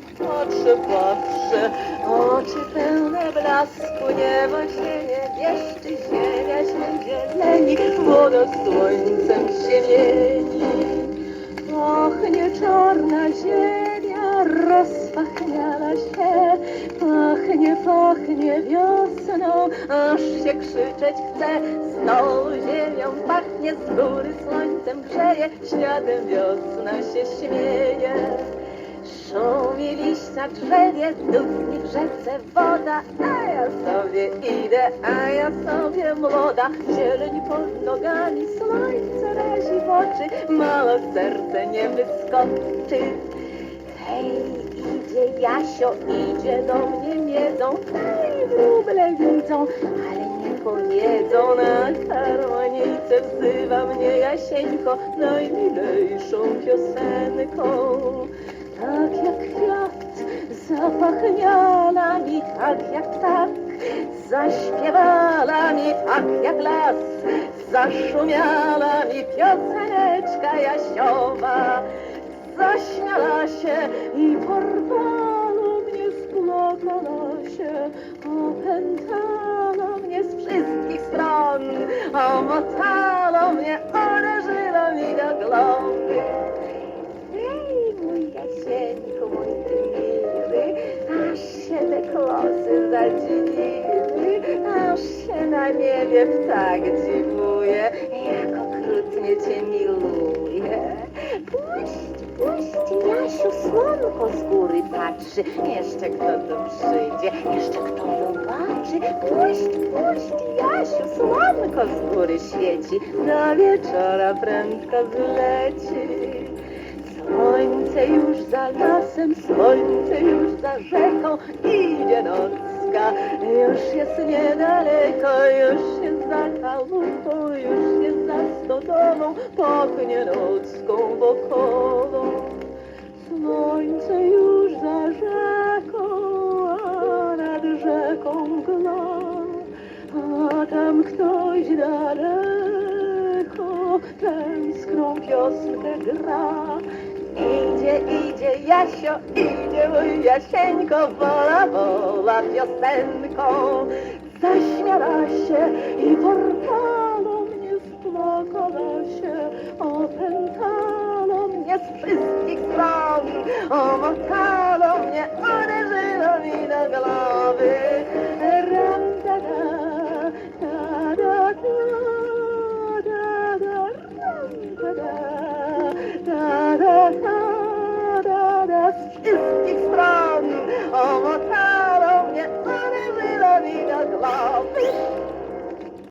patrzę, patrzę, oczy pełne blasku, niebo się nie wieszczy, ziemia się zieleni, woda słońcem się mieni. Pachnie czarna ziemia, rozpachniała się, pachnie, pachnie wiosną, aż się krzyczeć chce, z tą ziemią pachnie, z góry słońcem grzeje, światem wiosna się śmieje. Na drzewie, dudni w rzece woda, a ja sobie idę, a ja sobie młoda. Zieleń pod nogami, słońce razi w oczy, małe serce nie wyskoczy. Hej, idzie Jasio, idzie do mnie miedzą, hej, wróble widzą, ale nie powiedzą na harmonijce, wzywa mnie Jasieńko najmilejszą piosenką. Tak jak kwiat zapachniana mi, tak jak tak zaśpiewala mi, tak jak las zaszumiała mi pioseneczka jasiowa. Zaśmiała się i porwało mnie, splakała się, opętała mnie z wszystkich stron, omotała zadziwiły, aż się na niebie ptak dziwuje, jak okrutnie cię miluje. Puść, puść, Jasiu, słonko z góry patrzy, jeszcze kto tu przyjdzie, jeszcze kto zobaczy. Puść, puść, Jasiu, słonko z góry świeci, do wieczora prędko zleci. Słońce już za lasem, słońce już za rzeką, idzie już jest niedaleko, już jest za chałupą, już jest za stodołą, pachnie nocką wokoło. Słońce już za rzeką, a nad rzeką mgła, a tam ktoś daleko tęskną piosenkę gra. Idzie, Jasio, idzie mój Jasieńko, wola, wola piosenką. Zaśmiała się i porwała mnie, spłakała się, opętała mnie z wszystkich stron, omotała